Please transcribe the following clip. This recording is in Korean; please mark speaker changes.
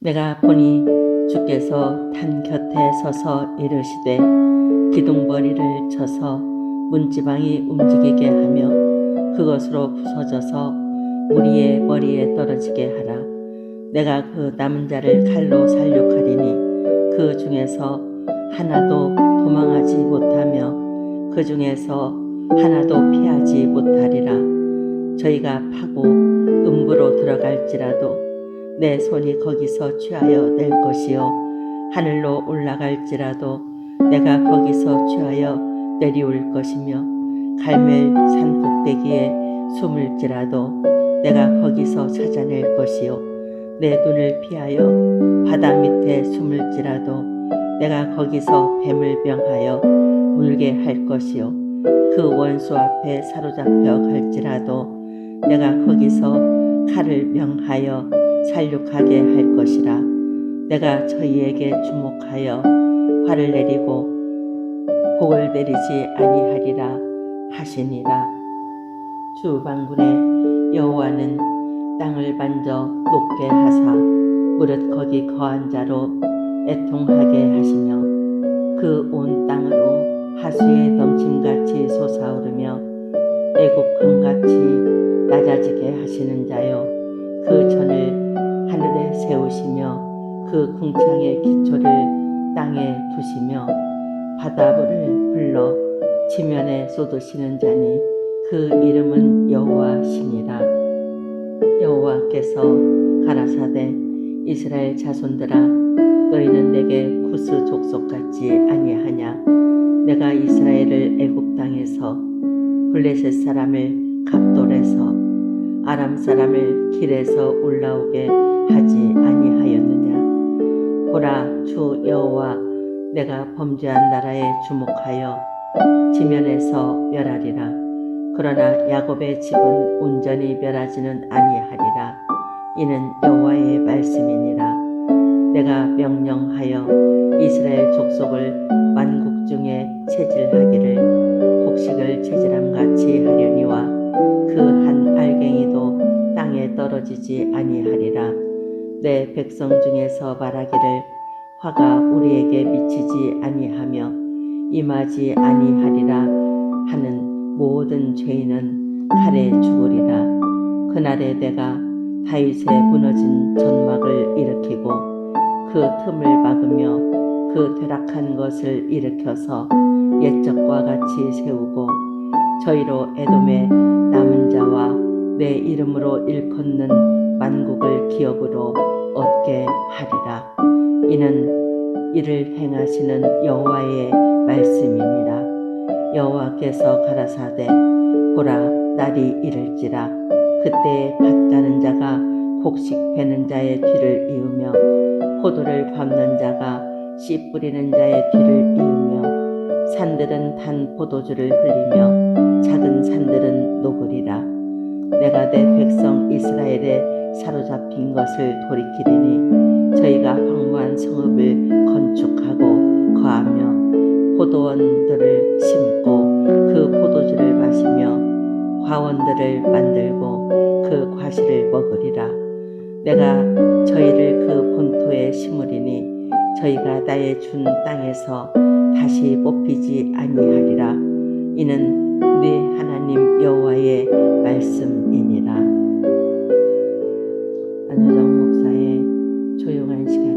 Speaker 1: 내가 보니 주께서 탄 곁에 서서 이르시되 기둥벌이를 쳐서 문지방이 움직이게 하며 그것으로 부서져서 우리의 머리에 떨어지게 하라. 내가 그 남은 자를 칼로 살육하리니 그 중에서 하나도 도망하지 못하며 그 중에서 하나도 피하지 못하리라. 저희가 파고 음부로 들어갈지라도 내 손이 거기서 취하여 낼 것이요. 하늘로 올라갈지라도 내가 거기서 취하여 내리올 것이며 갈멜 산 꼭대기에 숨을지라도 내가 거기서 찾아낼 것이요. 내 눈을 피하여 바다 밑에 숨을지라도 내가 거기서 뱀을 명하여 물게 할 것이요. 그 원수 앞에 사로잡혀 갈지라도 내가 거기서 칼을 명하여 살육하게 할 것이라. 내가 저희에게 주목하여 화를 내리고 복을 내리지 아니하리라 하시니라. 주 방군의 여호와는 땅을 만져 높게 하사 무릇 거기 거한 자로 애통하게 하시며 그 온 땅으로 하수의 넘침같이 솟아오르며 애국 강같이 낮아지게 하시는 자요 세우시며 그 궁창의 기초를 땅에 두시며 바다불을 불러 지면에 쏟으시는 자니 그 이름은 여호와시니라. 여호와께서 가라사대 이스라엘 자손들아 너희는 내게 구스 족속 같지 아니하냐? 내가 이스라엘을 애굽 땅에서 블레셋 사람을 갑돌에서 아람 사람을 길에서 올라오게 여호와 내가 범죄한 나라에 주목하여 지면에서 멸하리라. 그러나 야곱의 집은 온전히 멸하지는 아니하리라. 이는 여호와의 말씀이니라. 내가 명령하여 이스라엘 족속을 만국 중에 체질하기를 곡식을 체질함 같이 하려니와 그 한 알갱이도 땅에 떨어지지 아니하리라. 내 백성 중에서 말하기를 화가 우리에게 미치지 아니하며 임하지 아니하리라 하는 모든 죄인은 칼에 죽으리라. 그날에 내가 다윗의 무너진 전막을 일으키고 그 틈을 막으며 그 퇴락한 것을 일으켜서 옛적과 같이 세우고 저희로 에돔의 남은 자와 내 이름으로 일컫는 만국을 기업으로 얻게 하리라 이는 이를 행하시는 여호와의 말씀이니라 여호와께서 가라사대 보라 날이 이를지라. 그때에 밭 가는 자가 곡식 베는 자의 뒤를 이으며 포도를 밟는 자가 씨 뿌리는 자의 뒤를 이으며 산들은 단 포도주를 흘리며 작은 산들은 녹으리라. 내가 내 백성 이스라엘에 사로잡힌 것을 돌이키리니 저희가 황무한 성읍을 건축하고 거하며 포도원들을 심고 그 포도주를 마시며 과원들을 만들고 그 과실을 먹으리라. 내가 저희를 그 본토에 심으리니 저희가 나의 준 땅에서 다시 뽑히지 아니하리라. 이는 네 하나님 여호와의 말씀이니라. 안효 정 목사의